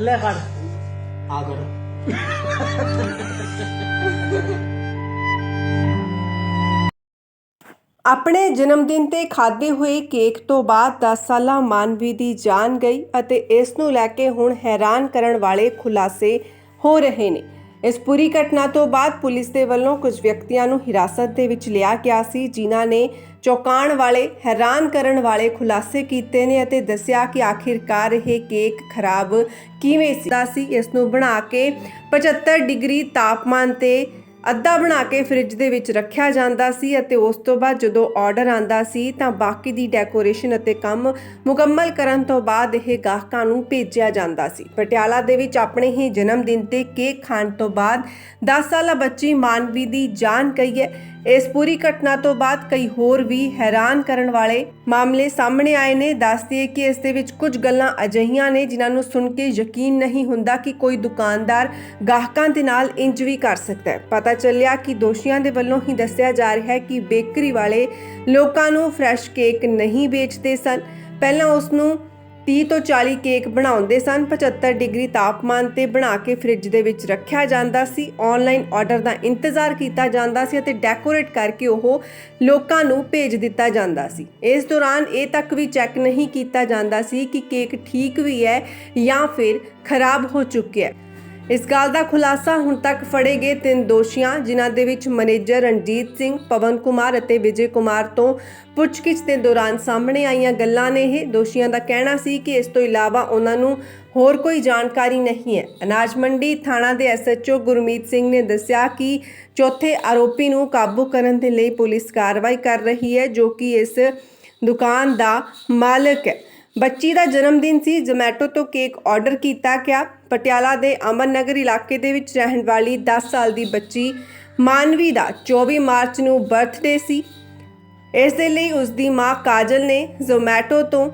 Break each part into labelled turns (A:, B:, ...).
A: ਲੈ ਫੜ। ਆ ਕਰ।
B: ਆਪਣੇ ਜਨਮ ਦਿਨ ਤੇ ਖਾਦੇ ਹੋਏ ਕੇਕ ਤੋਂ ਬਾਅਦ 10 ਸਾਲਾ ਮਾਨਵੀ ਦੀ ਜਾਨ ਗਈ ਅਤੇ ਇਸ ਨੂੰ ਲੈ ਕੇ ਹੁਣ ਹੈਰਾਨ ਕਰਨ ਵਾਲੇ ਖੁਲਾਸੇ ਹੋ ਰਹੇ ਨੇ। ਇਸ ਪੂਰੀ ਘਟਨਾ ਤੋਂ ਬਾਅਦ ਪੁਲਿਸ ਦੇ ਵੱਲੋਂ ਕੁਝ ਵਿਅਕਤੀਆਂ ਨੂੰ ਹਿਰਾਸਤ ਦੇ ਵਿੱਚ ਲਿਆ ਗਿਆ ਸੀ, ਜਿਨ੍ਹਾਂ ਨੇ ਚੌਂਕਾਉਣ ਵਾਲੇ, ਹੈਰਾਨ ਕਰਨ ਵਾਲੇ ਖੁਲਾਸੇ ਕੀਤੇ ਨੇ ਅਤੇ ਦੱਸਿਆ ਕਿ ਆਖਿਰਕਾਰ ਇਹ ਕੇਕ ਖਰਾਬ ਕਿਵੇਂ ਸੀ। ਸੀ, ਇਸ ਨੂੰ ਬਣਾ ਕੇ 75 ਡਿਗਰੀ ਤਾਪਮਾਨ ਤੇ ਅੱਧਾ ਬਣਾ ਕੇ ਫ੍ਰਿਜ ਦੇ ਵਿੱਚ ਰੱਖਿਆ ਜਾਂਦਾ ਸੀ ਅਤੇ ਉਸ ਤੋਂ ਬਾਅਦ ਜਦੋਂ ਆਰਡਰ ਆਂਦਾ ਸੀ ਤਾਂ ਬਾਕੀ ਦੀ ਡੈਕੋਰੇਸ਼ਨ ਅਤੇ ਕੰਮ ਮੁਕੰਮਲ ਕਰਨ ਤੋਂ ਬਾਅਦ ਇਹ ਗਾਹਕਾਂ ਨੂੰ ਭੇਜਿਆ ਜਾਂਦਾ ਸੀ। ਪਟਿਆਲਾ ਦੇ ਵਿੱਚ ਆਪਣੇ ਹੀ ਜਨਮ ਦਿਨ ਤੇ ਕੇਕ ਖਾਣ ਤੋਂ ਬਾਅਦ 10 ਸਾਲਾ ਬੱਚੀ ਮਾਨਵੀ ਦੀ ਜਾਨ ਗਈ ਹੈ। ਇਸ ਪੂਰੀ ਘਟਨਾ ਤੋਂ ਬਾਅਦ ਕਈ ਹੋਰ ਵੀ ਹੈਰਾਨ ਕਰਨ ਵਾਲੇ ਮਾਮਲੇ ਸਾਹਮਣੇ ਆਏ ਨੇ। ਦੱਸਦੀਏ ਕਿ ਇਸ ਦੇ ਵਿੱਚ ਕੁਝ ਗੱਲਾਂ ਅਜਿਹੀਆਂ ਨੇ ਜਿਨ੍ਹਾਂ ਨੂੰ ਸੁਣ ਕੇ ਯਕੀਨ ਨਹੀਂ ਹੁੰਦਾ ਕਿ ਕੋਈ ਦੁਕਾਨਦਾਰ ਗਾਹਕਾਂ ਦੇ ਨਾਲ ਇੰਜ ਵੀ ਕਰ ਸਕਦਾ ਹੈ। ਪਤਾ ਚੱਲਿਆ ਕਿ ਦੋਸ਼ੀਆਂ ਦੇ ਵੱਲੋਂ ਹੀ ਦੱਸਿਆ ਜਾ ਰਿਹਾ ਹੈ ਕਿ ਬੇਕਰੀ ਵਾਲੇ ਲੋਕਾਂ ਨੂੰ ਫਰੈਸ਼ ਕੇਕ ਨਹੀਂ ਵੇਚਦੇ ਸਨ। ਪਹਿਲਾਂ ਉਸ ਨੂੰ 30 ਤੋਂ 40 ਕੇਕ ਬਣਾਉਂਦੇ ਸਨ 75 ਡਿਗਰੀ ਤਾਪਮਾਨ ਤੇ ਬਣਾ ਕੇ ਫ੍ਰਿਜ ਦੇ ਵਿੱਚ ਰੱਖਿਆ ਜਾਂਦਾ ਸੀ। ਆਨਲਾਈਨ ਆਰਡਰ ਦਾ ਇੰਤਜ਼ਾਰ ਕੀਤਾ ਜਾਂਦਾ ਸੀ ਅਤੇ ਡੈਕੋਰੇਟ ਕਰਕੇ ਉਹ ਲੋਕਾਂ ਨੂੰ ਭੇਜ ਦਿੱਤਾ ਜਾਂਦਾ ਸੀ। ਇਸ ਦੌਰਾਨ ਇਹ ਤੱਕ ਵੀ ਚੈੱਕ ਨਹੀਂ ਕੀਤਾ ਜਾਂਦਾ ਸੀ ਕਿ ਕੇਕ ਠੀਕ ਵੀ ਹੈ ਜਾਂ ਫਿਰ ਖਰਾਬ ਹੋ ਚੁੱਕਿਆ ਹੈ। ਇਸ ਗੱਲ ਦਾ ਖੁਲਾਸਾ ਹੁਣ ਤੱਕ ਫੜੇ ਗਏ ਤਿੰਨ ਦੋਸ਼ੀਆਂ, ਜਿਨ੍ਹਾਂ ਦੇ ਵਿੱਚ ਮੈਨੇਜਰ ਰਣਜੀਤ ਸਿੰਘ, ਪਵਨ ਕੁਮਾਰ ਅਤੇ ਵਿਜੇ ਕੁਮਾਰ ਤੋਂ ਪੁੱਛਗਿੱਛ ਦੇ ਦੌਰਾਨ ਸਾਹਮਣੇ ਆਈਆਂ ਗੱਲਾਂ ਨੇ ਇਹ। ਦੋਸ਼ੀਆਂ ਦਾ ਕਹਿਣਾ ਸੀ ਕਿ ਇਸ ਤੋਂ ਇਲਾਵਾ ਉਹਨਾਂ ਨੂੰ ਹੋਰ ਕੋਈ ਜਾਣਕਾਰੀ ਨਹੀਂ ਹੈ। ਅਨਾਜ ਮੰਡੀ ਥਾਣਾ ਦੇ ਐਸਐਚਓ ਗੁਰਮੀਤ ਸਿੰਘ ਨੇ ਦੱਸਿਆ ਕਿ ਚੌਥੇ ਆਰੋਪੀ ਨੂੰ ਕਾਬੂ ਕਰਨ ਦੇ ਲਈ ਪੁਲਿਸ ਕਾਰਵਾਈ ਕਰ ਰਹੀ ਹੈ, ਜੋ ਕਿ ਇਸ ਦੁਕਾਨ ਦਾ ਮਾਲਕ ਹੈ। ਬੱਚੀ ਦਾ ਜਨਮ ਦਿਨ ਸੀ, ਜ਼ੋਮੈਟੋ ਤੋਂ ਕੇਕ ਆਰਡਰ ਕੀਤਾ ਗਿਆ। ਪਟਿਆਲਾ ਦੇ ਅਮਨ ਨਗਰ ਇਲਾਕੇ ਦੇ ਵਿੱਚ ਰਹਿਣ ਵਾਲੀ 10 ਸਾਲ ਦੀ ਬੱਚੀ ਮਾਨਵੀ ਦਾ 24 ਮਾਰਚ ਨੂੰ ਬਰਥਡੇ ਸੀ। ਇਸ ਦੇ ਲਈ ਉਸ ਦੀ ਮਾਂ ਕਾਜਲ ਨੇ ਜ਼ੋਮੈਟੋ ਤੋਂ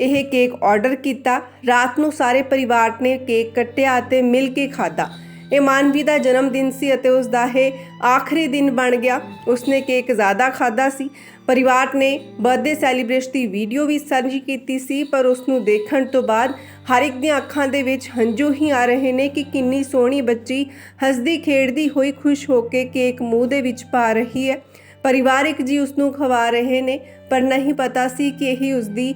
B: ਇਹ ਕੇਕ ਆਰਡਰ ਕੀਤਾ। ਰਾਤ ਨੂੰ ਸਾਰੇ ਪਰਿਵਾਰ ਨੇ ਕੇਕ ਕੱਟਿਆ ਅਤੇ ਮਿਲ ਕੇ ਖਾਧਾ। ਇਹ ਮਾਨਵੀ ਦਾ ਜਨਮ ਦਿਨ ਸੀ ਅਤੇ ਉਸ ਦਾ ਇਹ ਆਖਰੀ ਦਿਨ ਬਣ ਗਿਆ। ਉਸਨੇ ਕੇਕ ਜ਼ਿਆਦਾ ਖਾਦਾ ਸੀ। ਪਰਿਵਾਰ ਨੇ ਬਰਥਡੇ ਸੈਲੀਬ੍ਰੇਸ਼ਨ ਦੀ ਵੀਡੀਓ ਵੀ ਸਾਂਝੀ ਕੀਤੀ ਸੀ, ਪਰ ਉਸ ਨੂੰ ਦੇਖਣ ਤੋਂ ਬਾਅਦ ਹਰ ਇੱਕ ਦੀਆਂ ਅੱਖਾਂ ਦੇ ਵਿੱਚ ਹੰਝੂ ਹੀ ਆ ਰਹੇ ਨੇ ਕਿ ਕਿੰਨੀ ਸੋਹਣੀ ਬੱਚੀ ਹੱਸਦੀ, ਖੇਡਦੀ ਹੋਈ ਖੁਸ਼ ਹੋ ਕੇ ਕੇਕ ਮੂੰਹ ਦੇ ਵਿੱਚ ਪਾ ਰਹੀ ਹੈ। ਪਰਿਵਾਰਿਕ ਜੀ ਉਸ ਨੂੰ ਖਵਾ ਰਹੇ ਨੇ, ਪਰ ਨਹੀਂ ਪਤਾ ਸੀ ਕਿ ਇਹੀ ਉਸ ਦੀ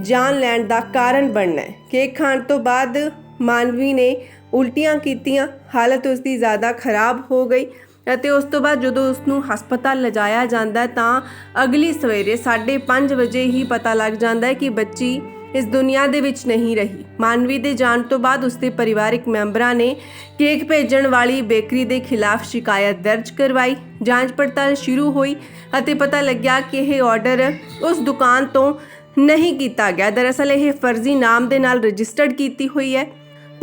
B: ਜਾਨ ਲੈਣ ਦਾ ਕਾਰਨ ਬਣਨਾ ਹੈ। ਕੇਕ ਖਾਣ ਤੋਂ ਬਾਅਦ ਮਾਨਵੀ ਨੇ ਉਲਟੀਆਂ ਕੀਤੀਆਂ, ਹਾਲਤ ਉਸ ਦੀ ਜ਼ਿਆਦਾ ਖਰਾਬ ਹੋ ਗਈ ਅਤੇ ਉਸ ਤੋਂ ਬਾਅਦ ਜਦੋਂ ਉਸ ਨੂੰ ਹਸਪਤਾਲ ਲਿਜਾਇਆ ਜਾਂਦਾ ਤਾਂ ਅਗਲੀ ਸਵੇਰੇ 5:30 ਵਜੇ ਹੀ ਪਤਾ ਲੱਗ ਜਾਂਦਾ ਹੈ ਕਿ ਬੱਚੀ ਇਸ ਦੁਨੀਆ ਦੇ ਵਿੱਚ ਨਹੀਂ ਰਹੀ। ਮਾਨਵੀ ਦੇ ਜਾਣ ਤੋਂ ਬਾਅਦ ਉਸਦੇ ਪਰਿਵਾਰਕ ਮੈਂਬਰਾਂ ਨੇ ਕੇਕ ਭੇਜਣ ਵਾਲੀ ਬੇਕਰੀ ਦੇ ਖਿਲਾਫ ਸ਼ਿਕਾਇਤ ਦਰਜ ਕਰਵਾਈ। ਜਾਂਚ ਪੜਤਾਲ ਸ਼ੁਰੂ ਹੋਈ ਅਤੇ ਪਤਾ ਲੱਗਿਆ ਕਿ ਇਹ ਆਰਡਰ ਉਸ ਦੁਕਾਨ ਤੋਂ ਨਹੀਂ ਕੀਤਾ ਗਿਆ। ਦਰਅਸਲ ਇਹ ਫਰਜ਼ੀ ਨਾਮ ਦੇ ਨਾਲ ਰਜਿਸਟਰਡ ਕੀਤੀ ਹੋਈ ਹੈ।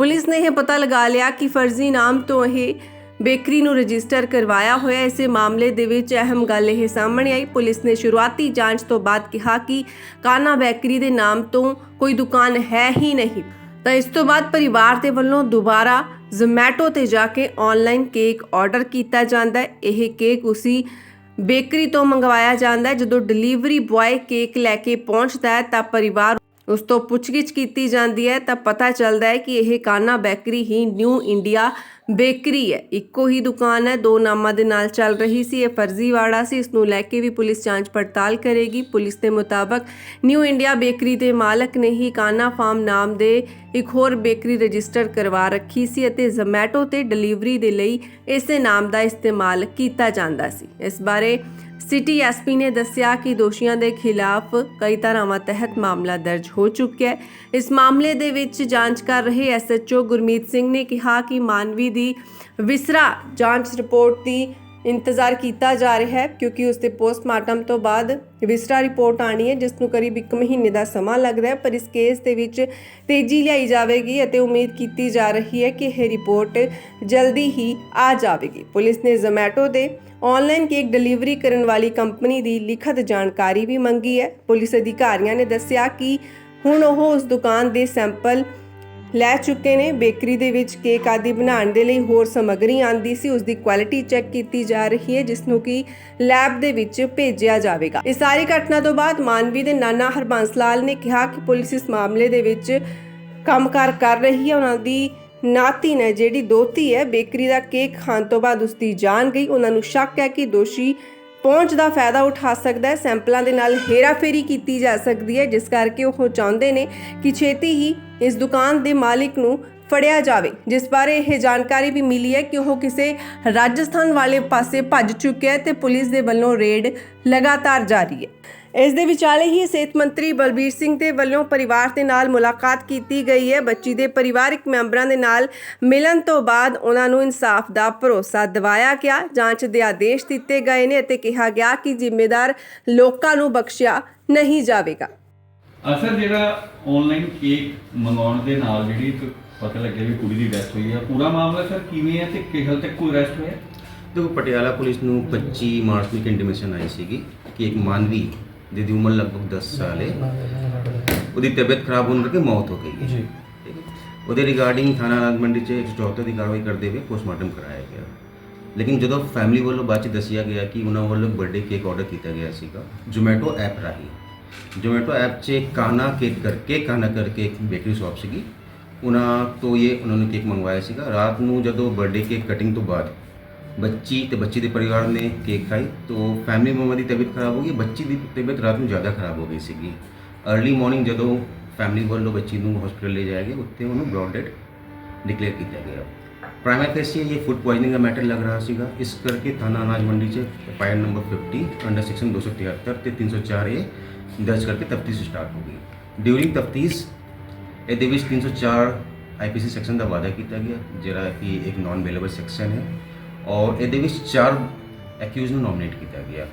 B: ਪੁਲਿਸ ਨੇ ਇਹ ਪਤਾ ਲਗਾ ਲਿਆ ਕਿ ਫਰਜ਼ੀ ਨਾਮ ਤੋਂ ਇਹ ਬੇਕਰੀ ਨੂੰ ਰਜਿਸਟਰ ਕਰਵਾਇਆ ਹੋਇਆ ਇਸੇ ਮਾਮਲੇ ਦੇ ਵਿੱਚ ਅਹਿਮ ਗੱਲ ਇਹ ਸਾਹਮਣੇ ਆਈ। ਪੁਲਿਸ ਨੇ ਸ਼ੁਰੂਆਤੀ ਜਾਂਚ ਤੋਂ ਬਾਅਦ ਕਿਹਾ ਕਿ ਕਾਨਾ ਬੇਕਰੀ ਦੇ ਨਾਮ ਤੋਂ ਕੋਈ ਦੁਕਾਨ ਹੈ ਹੀ ਨਹੀਂ। ਤਾਂ ਇਸ ਤੋਂ ਬਾਅਦ ਪਰਿਵਾਰ ਦੇ ਵੱਲੋਂ ਦੁਬਾਰਾ ਜ਼ੋਮੈਟੋ ਤੇ ਜਾ ਕੇ ਆਨਲਾਈਨ ਕੇਕ ਆਰਡਰ ਕੀਤਾ ਜਾਂਦਾ ਹੈ। ਇਹ ਕੇਕ ਉਸੀ ਬੇਕਰੀ ਤੋਂ ਮੰਗਵਾਇਆ ਜਾਂਦਾ ਹੈ। ਜਦੋਂ ਡਿਲੀਵਰੀ ਬੁਆਏ ਕੇਕ ਲੈ ਕੇ ਪਹੁੰਚਦਾ ਹੈ ਤਾਂ ਪਰਿਵਾਰ ਉਸ ਤੋਂ ਪੁੱਛਗਿੱਛ ਕੀਤੀ ਜਾਂਦੀ ਹੈ, ਤਾਂ ਪਤਾ ਚੱਲਦਾ ਹੈ ਕਿ ਇਹ ਕਾਨਾ ਬੇਕਰੀ ਹੀ ਨਿਊ ਇੰਡੀਆ ਬੇਕਰੀ ਹੈ। ਇੱਕੋ ਹੀ ਦੁਕਾਨ ਹੈ, ਦੋ ਨਾਮਾਂ ਦੇ ਨਾਲ ਚੱਲ ਰਹੀ ਸੀ, ਇਹ ਫਰਜ਼ੀਵਾੜਾ ਸੀ, ਇਸ ਨੂੰ ਲੈ ਕੇ ਵੀ ਪੁਲਿਸ ਜਾਂਚ ਪੜਤਾਲ ਕਰੇਗੀ। ਪੁਲਿਸ ਦੇ ਮੁਤਾਬਕ ਨਿਊ ਇੰਡੀਆ ਬੇਕਰੀ ਦੇ ਮਾਲਕ ਨੇ ਹੀ ਕਾਨਾ ਫਾਰਮ ਨਾਮ ਦੇ ਇੱਕ ਹੋਰ ਬੇਕਰੀ ਰਜਿਸਟਰ ਕਰਵਾ ਰੱਖੀ ਸੀ ਅਤੇ ਜ਼ੋਮੈਟੋ ਤੇ ਡਿਲੀਵਰੀ ਦੇ ਲਈ ਇਸੇ ਨਾਮ ਦਾ ਇਸਤੇਮਾਲ ਕੀਤਾ ਜਾਂਦਾ ਸੀ। ਇਸ ਬਾਰੇ ਸਿਟੀ ਐਸਪੀ ਨੇ ਦੱਸਿਆ ਕਿ ਦੋਸ਼ੀਆਂ ਦੇ ਖਿਲਾਫ ਕਈ ਧਾਰਾਵਾਂ ਤਹਿਤ ਮਾਮਲਾ ਦਰਜ ਹੋ ਚੁੱਕਿਆ ਹੈ। ਇਸ ਮਾਮਲੇ ਦੇ ਵਿੱਚ ਜਾਂਚ ਕਰ ਰਹੇ ਐਸਐਚਓ ਗੁਰਮੀਤ ਸਿੰਘ ਨੇ ਕਿਹਾ ਕਿ ਮਾਨਵੀ ਦੀ ਵਿਸਰਾ ਜਾਂਚ ਰਿਪੋਰਟ ਦੀ ਇੰਤਜ਼ਾਰ ਕੀਤਾ ਜਾ ਰਿਹਾ ਹੈ ਕਿਉਂਕਿ ਉਸ ਦੇ ਪੋਸਟਮਾਰਟਮ ਤੋਂ ਬਾਅਦ ਵਿਸਰਾ ਰਿਪੋਰਟ ਆਣੀ ਹੈ, ਜਿਸ ਨੂੰ ਕਰੀਬ 1 ਮਹੀਨੇ ਦਾ ਸਮਾਂ ਲੱਗਦਾ ਹੈ, ਪਰ ਇਸ ਕੇਸ ਦੇ ਵਿੱਚ ਤੇਜ਼ੀ ਲਿਆਈ ਜਾਵੇਗੀ ਅਤੇ ਉਮੀਦ ਕੀਤੀ ਜਾ ਰਹੀ ਹੈ ਕਿ ਇਹ ਰਿਪੋਰਟ ਜਲਦੀ ਹੀ ਆ ਜਾਵੇਗੀ। ਪੁਲਿਸ ਨੇ ਜ਼ੋਮੈਟੋ ਦੇ ਆਨਲਾਈਨ ਕੇਕ ਡਿਲੀਵਰੀ ਕਰਨ ਵਾਲੀ ਕੰਪਨੀ ਦੀ ਲਿਖਤ ਜਾਣਕਾਰੀ ਵੀ ਮੰਗੀ ਹੈ। ਪੁਲਿਸ ਅਧਿਕਾਰੀਆਂ ਨੇ ਦੱਸਿਆ ਕਿ ਹੁਣ ਉਹ ਉਸ ਦੁਕਾਨ ਦੇ ਸੈਂਪਲ ਲੈ ਚੁੱਕੇ ਨੇ। ਬੇਕਰੀ ਦੇ ਵਿੱਚ ਕੇਕ ਆਦਿ ਬਣਾਉਣ ਦੇ ਲਈ ਹੋਰ ਸਮੱਗਰੀ ਆਂਦੀ ਸੀ। ਉਸ ਦੀ ਕੁਆਲਿਟੀ ਚੈੱਕ ਕੀਤੀ ਜਾ ਰਹੀ ਹੈ ਜਿਸ ਨੂੰ ਕਿ ਲੈਬ ਦੇ ਵਿੱਚ ਭੇਜਿਆ ਜਾਵੇਗਾ। ਇਸ ਸਾਰੀ ਘਟਨਾ ਤੋਂ ਬਾਅਦ ਮਾਨਵੀ ਦੇ ਨਾਨਾ ਹਰਬੰਸ ਲਾਲ ਨੇ ਕਿਹਾ ਕਿ ਪੁਲਿਸ ਇਸ ਮਾਮਲੇ ਦੇ ਵਿੱਚ ਕੰਮਕਾਰ ਕਰ ਰਹੀ ਹੈ। ਉਹਨਾਂ ਦੀ ਨਾਤੀ ਨੇ ਜਿਹੜੀ ਦੋਤੀ ਹੈ, ਬੇਕਰੀ ਦਾ ਕੇਕ ਖਾਣ ਤੋਂ ਬਾਅਦ ਉਸ ਦੀ ਜਾਨ ਗਈ। ਉਹਨਾਂ ਨੂੰ ਸ਼ੱਕ ਹੈ ਕਿ ਦੋਸ਼ੀ ਪਹੁੰਚ ਦਾ ਫਾਇਦਾ ਉਠਾ ਸਕਦਾ ਹੈ। ਸੈਂਪਲਾਂ ਦੇ ਨਾਲ ਹੇਰਾਫੇਰੀ ਕੀਤੀ ਜਾ ਸਕਦੀ ਹੈ, ਜਿਸ ਕਰਕੇ ਉਹ ਚਾਹੁੰਦੇ ਨੇ ਕਿ ਛੇਤੀ ਹੀ ਇਸ ਦੁਕਾਨ ਦੇ ਮਾਲਿਕ ਨੂੰ ਫੜਿਆ ਜਾਵੇ। ਜਿਸ ਬਾਰੇ ਇਹ ਜਾਣਕਾਰੀ ਵੀ ਮਿਲੀ ਹੈ ਕਿ ਉਹ ਕਿਸੇ ਰਾਜਸਥਾਨ ਵਾਲੇ ਪਾਸੇ ਭੱਜ ਚੁੱਕਿਆ ਹੈ ਤੇ ਪੁਲਿਸ ਦੇ ਵੱਲੋਂ ਰੇਡ ਲਗਾਤਾਰ ਜਾਰੀ ਹੈ। ਇਸ ਦੇ ਵਿਚਾਲੇ ਹੀ ਸਿਹਤ ਮੰਤਰੀ ਬਲਬੀਰ ਸਿੰਘ ਦੇ ਵੱਲੋਂ ਪਰਿਵਾਰ ਦੇ ਨਾਲ ਮੁਲਾਕਾਤ ਕੀਤੀ ਗਈ ਹੈ। ਬੱਚੀ ਦੇ ਪਰਿਵਾਰਕ ਮੈਂਬਰਾਂ ਦੇ ਨਾਲ ਮਿਲਣ ਤੋਂ ਬਾਅਦ ਉਹਨਾਂ ਨੂੰ ਇਨਸਾਫ ਦਾ ਭਰੋਸਾ ਦਿਵਾਇਆ ਗਿਆ। ਜਾਂਚ ਦੇ ਆਦੇਸ਼ ਦਿੱਤੇ ਗਏ ਨੇ ਅਤੇ ਕਿਹਾ ਗਿਆ ਕਿ ਜ਼ਿੰਮੇਦਾਰ ਲੋਕਾਂ ਨੂੰ ਬਖਸ਼ਿਆ ਨਹੀਂ ਜਾਵੇਗਾ।
C: ਅਸਰ ਜਿਹੜਾ ਆਨਲਾਈਨ ਕੇਕ ਮੰਗਾਉਣ ਦੇ ਨਾਲ ਜਿਹੜੀ ਇੱਕ ਪਤਾ ਲੱਗਿਆ ਵੀ ਕੁੜੀ ਦੀ ਡੈਥ ਹੋਈ ਹੈ ਪੂਰਾ ਮਾਮਲਾ ਸਰ ਕਿਵੇਂ ਹੈ ਤੇ ਕਿ ਹਾਲ ਤੱਕ ਕੋਈ ਅਰੈਸਟ ਹੋਇਆ?
D: ਦੇਖੋ ਪਟਿਆਲਾ ਪੁਲਿਸ ਨੂੰ 25 ਮਾਰਚ ਨੂੰ ਇੱਕ ਇੰਟੀਮੇਸ਼ਨ ਆਈ ਸੀਗੀ ਕਿ ਇੱਕ ਮਾਨਵੀ ਜਿਹਦੀ ਉਮਰ ਲਗਭਗ 10 ਸਾਲ ਹੈ ਉਹਦੀ ਤਬੀਅਤ ਖਰਾਬ ਹੋਣ ਕਰਕੇ ਮੌਤ ਹੋ ਗਈ ਹੈ। ਜੀ। ਉਹਦੇ ਰਿਗਾਰਡਿੰਗ ਥਾਣਾ ਅਨਾਜ ਮੰਡੀ 'ਚ 174 ਦੀ ਕਾਰਵਾਈ ਕਰਦੇ ਹੋਏ ਪੋਸਟਮਾਰਟਮ ਕਰਾਇਆ ਗਿਆ। ਲੇਕਿਨ ਜਦੋਂ ਫੈਮਿਲੀ ਵੱਲੋਂ ਬਾਅਦ 'ਚ ਦੱਸਿਆ ਗਿਆ ਕਿ ਉਹਨਾਂ ਵੱਲੋਂ ਬਰਥਡੇ ਕੇਕ ਆਰਡਰ ਕੀਤਾ ਗਿਆ ਸੀਗਾ ਜ਼ੋਮੈਟੋ ਐਪ ਰਾਹੀਂ। ਜ਼ੋਮੈਟੋ ਐਪ 'ਚ ਕਾਨਾ ਕੇਕ ਕਰਕੇ ਕਾਨਾ ਕਰਕੇ ਇੱਕ ਬੇਕਰੀ ਸ਼ਾਪ ਸੀਗੀ ਉਹਨਾਂ ਤੋਂ ਇਹ ਉਹਨਾਂ ਨੇ ਕੇਕ ਮੰਗਵਾਇਆ ਸੀਗਾ। ਰਾਤ ਨੂੰ ਜਦੋਂ ਬਰਥਡੇ ਕੇਕ ਕਟਿੰਗ ਤੋਂ ਬਾਅਦ ਬੱਚੀ ਤੇ ਬੱਚੀ ਦੇ ਪਰਿਵਾਰ ਨੇ ਕੇਕ ਖਾਈ, ਤੋਂ ਫੈਮਿਲੀ ਮੈਂਬਰ ਦੀ ਤਬੀਅਤ ਖਰਾਬ ਹੋ ਗਈ, ਬੱਚੀ ਦੀ ਤਬੀਅਤ ਰਾਤ ਨੂੰ ਜ਼ਿਆਦਾ ਖਰਾਬ ਹੋ ਗਈ ਸੀਗੀ। अर्ਲੀ ਮਾਰਨਿੰਗ ਜਦੋਂ ਫੈਮਿਲੀ ਵੱਲੋਂ ਬੱਚੀ ਨੂੰ ਹਸਪੀਟਲ ਲੈ ਜਾਇਆ ਗਿਆ, ਉੱਥੇ ਉਹਨੂੰ ਬ੍ਰੌਡ ਡੈਡ ਡਿਕਲੇਅਰ ਕੀਤਾ ਗਿਆ। ਪ੍ਰਾਈਮਾ ਫੇਸੀ ਇਹ ਫੂਡ ਪੋਇਜ਼ਨਿੰਗ ਦਾ ਮੈਟਰ ਲੱਗ ਰਿਹਾ ਸੀਗਾ। ਇਸ ਕਰਕੇ ਥਾਣਾ ਅਨਾਜ ਮੰਡੀ 'ਚ ਪਾਇਰ ਨੰਬਰ 50 ਅੰਡਰ ਸੈਕਸ਼ਨ 273 ਤੇ 304 ਏ ਦਰਜ ਕਰਕੇ ਤਫਤੀਸ਼ ਸਟਾਰਟ ਹੋ ਗਈ। ਡਿਊਰਿੰਗ ਤਫਤੀਸ਼, ਇਹਦੇ ਵਿੱਚ 304 ਆਈਪੀਸੀ ਸੈਕਸ਼ਨ ਦਾ ਵਾਅਦਾ ਕੀਤਾ ਗਿਆ, ਜਿਹੜਾ ਕਿ ਇੱਕ ਨਾਨ ਅਵੇਲੇਬਲ ਸੈਕਸ਼ਨ ਹੈ। ਔਰ ਇਹਦੇ ਵਿੱਚ ਚਾਰ ਐਕਿਊਜ਼ ਨੂੰ ਨੋਮੀਨੇਟ ਕੀਤਾ ਗਿਆ।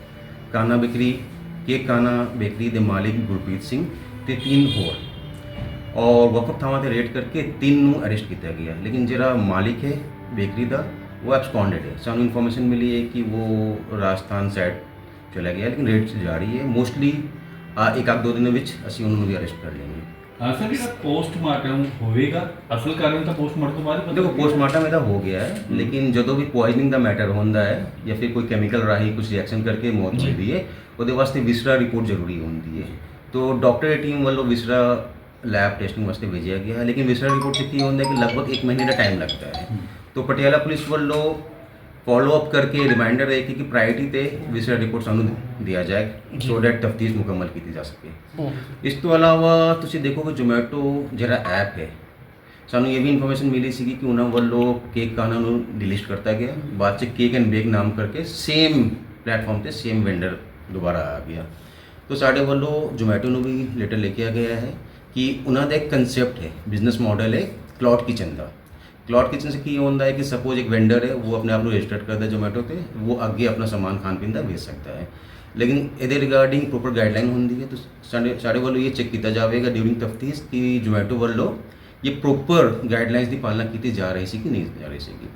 D: ਕਾਨਾ ਬੇਕਰੀ, ਕੇ ਕਾਨਾ ਬੇਕਰੀ ਦੇ ਮਾਲਿਕ ਗੁਰਪ੍ਰੀਤ ਸਿੰਘ ਤੇ ਤਿੰਨ ਹੋਰ। ਔਰ ਵਕਫ ਥਾਵਾਂ ਤੇ ਰੇਡ ਕਰਕੇ ਤਿੰਨ ਨੂੰ ਅਰੈਸਟ ਕੀਤਾ ਗਿਆ। ਲੇਕਿਨ ਜਿਹੜਾ ਮਾਲਿਕ ਹੈ ਬੇਕਰੀ ਦਾ, ਉਹ ਐਬਸਕੌਂਡਡ ਹੈ। ਸਾਨੂੰ ਇਨਫੋਰਮੇਸ਼ਨ ਮਿਲੀ ਹੈ ਕਿ ਉਹ ਰਾਜਸਥਾਨ ਸਾਈਡ ਚਲਾ ਗਿਆ, ਲੇਕਿਨ ਰੇਡ ਜਾਰੀ ਹੈ। ਮੋਸਟਲੀ ਇੱਕ ਅੱਧ ਦੋ ਦਿਨਾਂ ਵਿੱਚ ਅਸੀਂ ਉਹਨਾਂ ਨੂੰ ਵੀ ਅਰੈਸਟ ਕਰ ਲਵਾਂਗੇ।
C: ਹਾਂ ਸਰ ਜਿਹੜਾ ਪੋਸਟਮਾਰਟਮ ਹੋਵੇਗਾ ਅਸਲ ਕਾਰਨ ਤਾਂ ਪੋਸਟਮਾਰਟਮ ਤੋਂ ਬਾਅਦ ਪਤਾ
D: ਦੇਖੋ। ਪੋਸਟਮਾਰਟਮ ਇਹਦਾ ਹੋ ਗਿਆ ਹੈ ਲੇਕਿਨ ਜਦੋਂ ਵੀ ਪੋਇਜ਼ਨਿੰਗ ਦਾ ਮੈਟਰ ਹੁੰਦਾ ਹੈ ਜਾਂ ਫਿਰ ਕੋਈ ਕੈਮੀਕਲ ਰਾਹੀਂ ਕੁਝ ਰਿਐਕਸ਼ਨ ਕਰਕੇ ਮੌਤ ਹੁੰਦੀ ਹੈ ਉਹਦੇ ਵਾਸਤੇ ਵਿਸਰਾ ਰਿਪੋਰਟ ਜ਼ਰੂਰੀ ਹੁੰਦੀ ਹੈ। ਤੋ ਡਾਕਟਰ ਦੀ ਟੀਮ ਵੱਲੋਂ ਵਿਸਰਾ ਲੈਬ ਟੈਸਟਿੰਗ ਵਾਸਤੇ ਭੇਜਿਆ ਗਿਆ ਹੈ ਲੇਕਿਨ ਵਿਸਰਾ ਰਿਪੋਰਟ 'ਚ ਕੀ ਹੁੰਦਾ ਹੈ ਕਿ ਲਗਭਗ 1 ਮਹੀਨੇ ਦਾ ਟਾਈਮ ਲੱਗਦਾ ਹੈ। ਤੋ ਪਟਿਆਲਾ ਪੁਲਿਸ ਵੱਲੋਂ ਫੋਲੋ ਅਪ ਕਰਕੇ ਰਿਮਾਈਂਡਰ ਹੈ ਕਿ ਕਿ ਪ੍ਰਾਇੋਰਟੀ ਤੇ ਵਿਸਰਾ ਰਿਪੋਰਟ ਸਾਨੂੰ ਦਿਆ ਜਾਏ ਸੋ ਦੈਟ ਤਫਤੀਸ਼ ਮੁਕੰਮਲ ਕੀਤੀ ਜਾ ਸਕੇ ਇਸ ਤੋਂ ਇਲਾਵਾ ਤੁਸੀਂ ਦੇਖੋਗੇ ਜ਼ੋਮੈਟੋ ਜਿਹੜਾ ਐਪ ਹੈ ਸਾਨੂੰ ਇਹ ਵੀ ਇਨਫੋਰਮੇਸ਼ਨ ਮਿਲੀ ਸੀਗੀ ਕਿ ਉਹਨਾਂ ਵੱਲੋਂ ਕੇਕ ਕਾਨਾ ਨੂੰ ਡਿਲੀਟ ਕਰਤਾ ਗਿਆ ਬਾਅਦ ਚ ਕੇਕ ਐਂਡ ਬੇਕ ਨਾਮ ਕਰਕੇ ਸੇਮ ਪਲੇਟਫਾਰਮ ਤੇ ਸੇਮ ਵੈਂਡਰ ਦੁਬਾਰਾ ਆ ਗਿਆ ਤੋ ਸਾਡੇ ਵੱਲੋਂ ਜ਼ੋਮੈਟੋ ਨੂੰ ਵੀ ਲੈਟਰ ਲੈ ਕੇ ਆ ਗਿਆ ਹੈ ਕਿ ਉਹਨਾਂ ਦਾ ਇੱਕ ਕਨਸੈਪਟ ਹੈ ਬਿਜ਼ਨਸ ਮਾਡਲ ਹੈ ਕਲਾਉਡ ਕਿਚਨ ਦਾ ਕਲਾਉਡ ਕਿਚਨ ਸੇ ਕੀ ਹੁੰਦਾ ਹੈ ਕਿ ਸਪੋਜ਼ ਇੱਕ ਵੈਂਡਰ ਹੈ ਉਹ ਆਪਣੇ ਆਪ ਨੂੰ ਰਜਿਸਟਰ ਕਰਦਾ ਹੈ ਜ਼ੋਮੈਟੋ ਤੇ ਉਹ ਅੱਗੇ ਆਪਣਾ ਸਮਾਨ ਖਾਣ ਪੀਣ ਦਾ ਵੇਚ ਸਕਦਾ ਹੈ ਲੇਕਿਨ ਇਹਦੇ ਰਿਗਾਰਡਿੰਗ ਪ੍ਰੋਪਰ ਗਾਈਡਲਾਈਨ ਹੁੰਦੀ ਹੈ ਤਾਂ ਸਾਡੇ ਸਾਡੇ ਵੱਲੋਂ ਇਹ ਚੈੱਕ ਕੀਤਾ ਜਾਵੇਗਾ ਡਿਊਰਿੰਗ ਤਫਤੀਸ਼ ਕਿ ਜ਼ੋਮੈਟੋ ਵੱਲੋਂ ਇਹ ਪ੍ਰੋਪਰ ਗਾਈਡਲਾਈਨਸ ਦੀ ਪਾਲਣਾ ਕੀਤੀ ਜਾ ਰਹੀ ਸੀ ਕਿ ਨਹੀਂ ਜਾ ਰਹੀ ਸੀਗੀ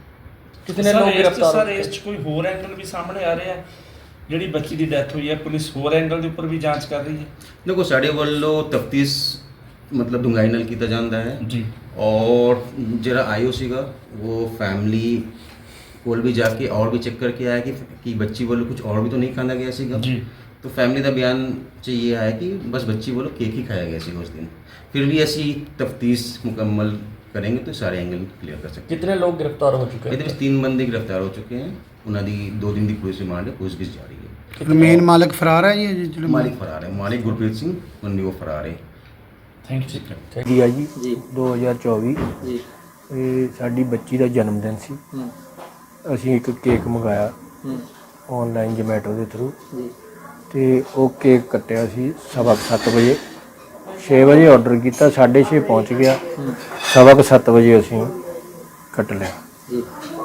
E: ਕਿਤਨੇ ਲੋਕ ਗ੍ਰਿਫਤਾਰ ਸਰ ਇਸ 'ਚ ਕੋਈ ਹੋਰ ਐਂਗਲ ਵੀ ਸਾਹਮਣੇ ਆ ਰਿਹਾ ਹੈ ਜਿਹੜੀ ਬੱਚੀ ਦੀ ਡੈਥ ਹੋਈ ਹੈ ਪੁਲਿਸ ਹੋਰ ਐਂਗਲ ਦੇ ਉੱਪਰ ਵੀ ਜਾਂਚ ਕਰ ਰਹੀ ਹੈ।
D: ਦੇਖੋ ਸਾਡੇ ਵੱਲੋਂ ਤਫਤੀਸ਼ ਮਤਲਬ ਡੁੰਗਾਈ ਨਾਲ ਕੀਤਾ ਜਾਂਦਾ ਹੈ।
E: ਜੀ।
D: ਔਰ ਜਿਹੜਾ ਆਇਓ ਸੀਗਾ ਉਹ ਫੈਮਿਲੀ ਕੋਲ ਵੀ ਜਾ ਕੇ ਔਰ ਵੀ ਚੈੱਕ ਕਰਕੇ ਆਇਆ ਕਿ ਕਿ ਬੱਚੀ ਵੱਲੋਂ ਕੁਝ ਔਰ ਵੀ ਤਾਂ ਨਹੀਂ ਖਾਣਾ ਗਿਆ ਸੀਗਾ।
E: ਜੀ।
D: तो फैमिली का बयान चाहिए आया कि बस बच्ची बोलो केक ही खाया गया सी उस दिन फिर भी ऐसी तफ्तीश मुकम्मल करेंगे तो सारे एंगल क्लियर कर सकते
F: कितने लोग गिरफ्तार हो चुके
D: हैं ਇਹਦੇ ਵਿੱਚ ਤਿੰਨ ਬੰਦੇ ਗ੍ਰਿਫਤਾਰ ਹੋ ਚੁੱਕੇ ਹਨ ਉਹਨਾਂ ਦੀ 2 ਦਿਨ ਦੀ ਪੁਲਿਸ ਰਿਮਾਂਡ ਹੈ ਪੁਲਿਸ ਵੀ ਜਾਰੀ ਹੈ।
A: ਮੇਨ ਮਾਲਕ ਫਰਾਰ ਹੈ ਜੀ ਇਹ ਜਿਹੜੇ
D: ਮਾਲਿਕ ਫਰਾਰ ਹੈ। ਮਾਲਿਕ ਗੁਰਪ੍ਰੀਤ ਸਿੰਘ ਉਹਨਾਂ ਦੀ ਉਹ ਫਰਾਰ ਹੈ।
E: ਥੈਂਕ ਯੂ
G: ਜੀ ਆ ਜੀ
F: ਜੀ
G: 2024
F: ਜੀ।
G: ਇਹ ਸਾਡੀ ਬੱਚੀ ਦਾ ਜਨਮ ਦਿਨ ਸੀ।
F: ਹੂੰ।
G: ਅਸੀਂ ਇੱਕ ਕੇਕ ਮੰਗਾਇਆ।
F: ਹੂੰ।
G: ਆਨਲਾਈਨ ਜੋਮੈਟੋ ਦੇ ਥਰੂ।
F: ਜੀ।
G: ਤੇ ਉਹ ਕੇਕ ਕੱਟਿਆ ਸੀ ਸਵਾ ਕੁ ਸੱਤ ਵਜੇ। 6 ਵਜੇ ਆਰਡਰ ਕੀਤਾ 6:30 ਪਹੁੰਚ ਗਿਆ। ਸਵਾ ਕੁ ਸੱਤ ਵਜੇ ਅਸੀਂ ਕੱਟ ਲਿਆ।
F: ਜੀ।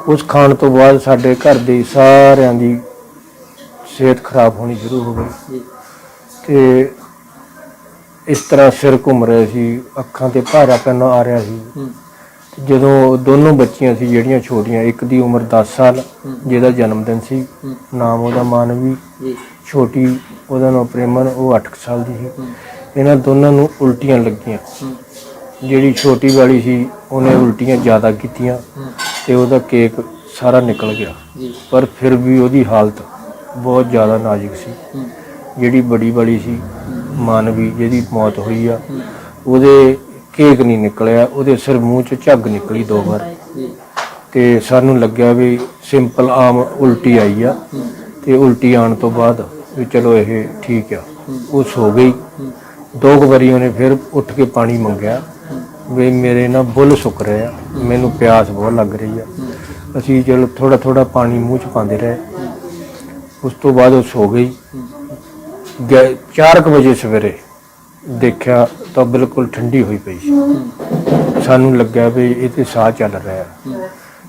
G: ਉਸ ਖਾਣ ਤੋਂ ਬਾਅਦ ਸਾਡੇ ਘਰ ਦੇ ਸਾਰਿਆਂ ਦੀ ਸਿਹਤ ਖਰਾਬ ਹੋਣੀ ਸ਼ੁਰੂ ਹੋ ਗਈ।
F: ਜੀ।
G: ਤੇ ਇਸ ਤਰ੍ਹਾਂ ਸਿਰ ਘੁੰਮ ਰਿਹਾ ਸੀ ਅੱਖਾਂ ਤੇ ਭਾਰਾਪਨ ਆ ਰਿਹਾ ਸੀ। ਤੇ ਜਦੋਂ ਦੋਨੋਂ ਬੱਚੀਆਂ ਸੀ ਜਿਹੜੀਆਂ ਛੋਟੀਆਂ ਇੱਕ ਦੀ ਉਮਰ 10 ਸਾਲ ਜਿਹਦਾ ਜਨਮ ਦਿਨ ਸੀ। ਨਾਮ ਉਹਦਾ ਮਾਨਵੀ ਛੋਟੀ ਉਹਦਾ ਨਾਮ ਪ੍ਰੇਮਨ ਉਹ 8 ਸਾਲ ਦੀ ਸੀ। ਇਹਨਾਂ ਦੋਨਾਂ ਨੂੰ ਉਲਟੀਆਂ ਲੱਗੀਆਂ। ਜਿਹੜੀ ਛੋਟੀ ਵਾਲੀ ਸੀ ਉਹਨੇ ਉਲਟੀਆਂ ਜ਼ਿਆਦਾ ਕੀਤੀਆਂ ਤੇ ਉਹਦਾ ਕੇਕ ਸਾਰਾ ਨਿਕਲ ਗਿਆ। ਪਰ ਫਿਰ ਵੀ ਉਹਦੀ ਹਾਲਤ ਬਹੁਤ ਜ਼ਿਆਦਾ ਨਾਜ਼ੁਕ ਸੀ। ਜਿਹੜੀ ਬੜੀ ਵਾਲੀ ਸੀ ਮਾਨਵੀ ਜਿਹਦੀ ਮੌਤ ਹੋਈ ਆ, ਉਹਦੇ ਕੇਕ ਨਹੀਂ ਨਿਕਲਿਆ, ਉਹਦੇ ਸਿਰ ਮੂੰਹ ਚ ਝੱਗ ਨਿਕਲੀ ਦੋ ਵਾਰ।
F: ਜੀ
G: ਤੇ ਸਾਨੂੰ ਲੱਗਿਆ ਵੀ ਸਿੰਪਲ ਆਮ ਉਲਟੀ ਆਈ ਆ, ਤੇ ਉਲਟੀ ਆਉਣ ਤੋਂ ਬਾਅਦ ਵੀ ਚਲੋ ਇਹ ਠੀਕ ਆ ਉਹ ਸੋ ਗਈ। ਦੋ ਕੁ ਵਾਰੀ ਉਹਨੇ ਫਿਰ ਉੱਠ ਕੇ ਪਾਣੀ ਮੰਗਿਆ, ਵੀ ਮੇਰੇ ਨਾ ਬੁੱਲ ਸੁੱਕ ਰਹੇ ਆ, ਮੈਨੂੰ ਪਿਆਸ ਬਹੁਤ ਲੱਗ ਰਹੀ ਆ। ਅਸੀਂ ਚਲੋ ਥੋੜਾ ਥੋੜਾ ਪਾਣੀ ਮੂੰਹ ਚ ਪਾਉਂਦੇ ਰਹੇ। ਉਸ ਤੋਂ ਬਾਅਦ ਉਹ ਸੋ ਗਈ। 4 ਵਜੇ ਸਵੇਰੇ ਦੇਖਿਆ ਤਾਂ ਬਿਲਕੁਲ ਠੰਡੀ ਹੋਈ ਪਈ ਸੀ। ਸਾਨੂੰ ਲੱਗਿਆ ਵੀ ਇਹ ਤੇ ਸਾਹ ਚੱਲ ਰਿਹਾ।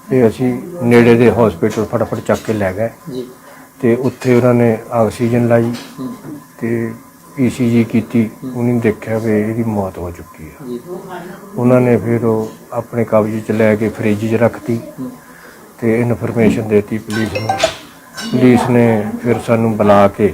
G: ਤੇ ਅਸੀਂ ਨੇੜੇ ਦੇ ਹਸਪੀਟਲ ਫਟਾਫਟ ਚੱਕ ਕੇ ਲੈ ਗਏ।
F: ਜੀ।
G: ਤੇ ਉੱਥੇ ਉਹਨਾਂ ਨੇ ਆਕਸੀਜਨ ਲਾਈ ਤੇ ਈਸੀਜੀ ਕੀਤੀ। ਉਹਨੇ ਦੇਖਿਆ ਵੀ ਇਹਦੀ ਮੌਤ ਹੋ ਚੁੱਕੀ
F: ਜੀ।
G: ਉਹਨਾਂ ਨੇ ਫਿਰ ਉਹ ਆਪਣੇ ਕਬਜ਼ੇ 'ਚ ਲੈ ਕੇ ਫ੍ਰਿਜ 'ਚ ਰੱਖਤੀ ਤੇ ਇਨਫੋਰਮੇਸ਼ਨ ਦਿੱਤੀ ਪੁਲਿਸ ਨੂੰ। ਪੁਲਿਸ ਨੇ ਫਿਰ ਸਾਨੂੰ ਬੁਲਾ ਕੇ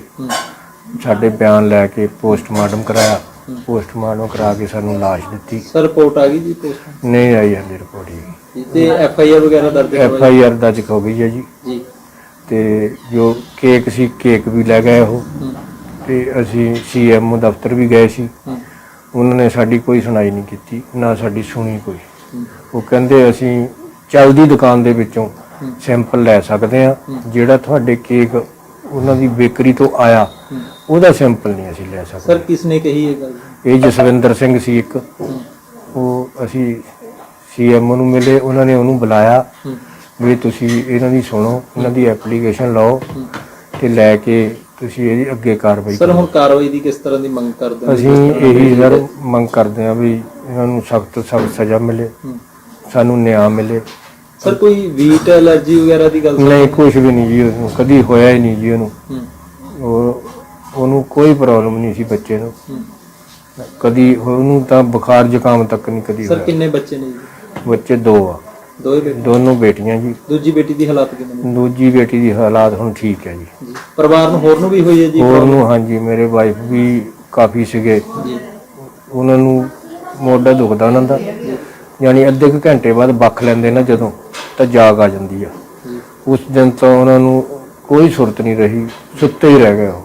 G: ਸਾਡੇ ਬਿਆਨ ਲੈ ਕੇ ਪੋਸਟਮਾਰਟਮ ਕਰਾਇਆ। ਪੋਸਟਮਾਰਟਮ ਕਰਾ ਕੇ ਸਾਨੂੰ ਲਾਸ਼ ਦਿੱਤੀ।
F: ਸਰ ਰਿਪੋਰਟ ਆ ਗਈ ਜੀ ਪੋਸਟ
G: ਨਹੀਂ ਆਈ ਹਲੇ ਰਿਪੋਰਟ ਜੀ।
F: ਤੇ ਐਫ ਆਈ ਆਰ ਵਗੈਰਾ ਦਰਜ
G: ਐਫ ਆਈ ਆਰ ਦਰਜ ਹੋ ਗਈ ਹੈ ਜੀ।
F: ਜੀ।
G: ਤੇ ਜੋ ਕੇਕ ਸੀ ਕੇਕ ਵੀ ਲੈ ਗਏ ਉਹ। ਤੇ ਅਸੀਂ ਸੀਐਮ ਦਫ਼ਤਰ ਵੀ ਗਏ ਸੀ। ਉਹਨਾਂ ਨੇ ਸਾਡੀ ਕੋਈ ਸੁਣਾਈ ਨਹੀਂ ਕੀਤੀ ਨਾ ਸਾਡੀ ਸੁਣੀ ਕੋਈ। ਉਹ ਕਹਿੰਦੇ ਅਸੀਂ ਚੱਲਦੀ ਦੁਕਾਨ ਦੇ ਵਿੱਚੋਂ ਸੈਂਪਲ ਲੈ ਸਕਦੇ ਆ ਜਿਹੜਾ ਤੁਹਾਡੇ ਕੇਕ ਉਹਨਾਂ ਦੀ ਬੇਕਰੀ ਤੋਂ ਆਇਆ ਉਹਦਾ ਸੈਂਪਲ ਨਹੀਂ ਅਸੀਂ ਲੈ
F: ਸਰ
G: ਸਕਦੇ।
F: ਕਿਸ ਨੇ ਕਹੀ ਇਹ ਗੱਲ?
G: ਇਹ ਜਸਵਿੰਦਰ ਸਿੰਘ ਸੀ ਇੱਕ। ਉਹ ਅਸੀਂ ਸੀਐਮ ਨੂੰ ਮਿਲੇ ਉਹਨਾਂ ਨੇ ਉਹਨੂੰ ਬੁਲਾਇਆ ਵੀ ਤੁਸੀਂ ਇਹਨਾਂ ਦੀ ਸੁਣੋ ਇਹਨਾਂ ਦੀ ਐਪਲੀਕੇਸ਼ਨ ਲਓ ਤੇ ਲੈ ਕੇ ਤੁਸੀਂ ਇਹਦੀ ਅੱਗੇ ਕਾਰਵਾਈ
F: ਸਰ
G: ਕਰੋ।
F: ਹੁਣ ਕਾਰਵਾਈ ਦੀ ਕਿਸ ਤਰ੍ਹਾਂ ਦੀ ਮੰਗ ਕਰਦੇ ਹੋ?
G: ਅਸੀਂ ਇਹੀ ਸਰ ਮੰਗ ਕਰਦੇ ਹਾਂ ਵੀ ਇਹਨਾਂ ਨੂੰ ਸਖਤ ਸਖਤ ਸਜ਼ਾ ਮਿਲੇ ਸਾਨੂੰ ਨਿਆਂ ਮਿਲੇ।
F: ਸਰ ਕੋਈ ਵੀਟ ਐਲਰਜੀ ਵਗੈਰਾ ਦੀ ਗੱਲ?
G: ਨਹੀਂ ਕੁਝ ਵੀ ਨਹੀਂ ਜੀ ਉਹਨੂੰ ਕਦੀ ਹੋਇਆ ਹੀ ਨਹੀਂ ਜੀ ਉਹਨੂੰ
F: ਹੂੰ।
G: ਉਹਨੂੰ ਕੋਈ ਪ੍ਰੋਬਲਮ ਨਹੀਂ ਸੀ ਬੱਚੇ ਨੂੰ। ਕਦੀ ਉਹਨੂੰ ਤਾਂ ਬੁਖਾਰ ਜ਼ੁਕਾਮ ਤੱਕ ਨਹੀਂ ਕਦੀ
F: ਸਰ
G: ਹੋਇਆ।
F: ਕਿੰਨੇ ਬੱਚੇ ਨੇ ਜੀ?
G: ਬੱਚੇ ਦੋ ਆ।
F: ਦੋਏ ਬੇਟੇ।
G: ਦੋਨੋਂ ਬੇਟੀਆਂ ਜੀ।
F: ਦੂਜੀ ਬੇਟੀ ਦੀ ਹਾਲਾਤ ਕਿਵੇਂ ਨੇ?
G: ਦੂਜੀ ਬੇਟੀ ਦੀ ਹਾਲਾਤ ਹੁਣ ਠੀਕ ਹੈ ਜੀ।
F: ਜੀ। ਪਰਿਵਾਰ ਨੂੰ ਹੋਰ ਨੂੰ ਵੀ ਹੋਈ ਹੈ ਜੀ?
G: ਹੋਰ ਨੂੰ ਹਾਂਜੀ ਮੇਰੇ ਵਾਈਫ ਵੀ ਕਾਫੀ ਸੀਗੇ।
F: ਜੀ।
G: ਉਹਨਾਂ ਨੂੰ ਮੋਢਾ ਦੁਖਦਾ ਉਹਨਾਂ ਦਾ। ਯਾਨੀ ਅੱਧੇ ਕੁ ਘੰਟੇ ਬਾਅਦ ਬੱਖ ਲੈਂਦੇ ਨਾ ਜਦੋਂ ਤਾਂ ਜਾਗ ਆ ਜਾਂਦੀ ਆ।
F: ਜੀ।
G: ਉਸ ਦਿਨ ਤੋਂ ਉਹਨਾਂ ਨੂੰ ਕੋਈ ਸੁਰਤ ਨਹੀਂ ਰਹੀ ਸੁੱਤੇ ਹੀ ਰਹਿ ਗਏ ਉਹ।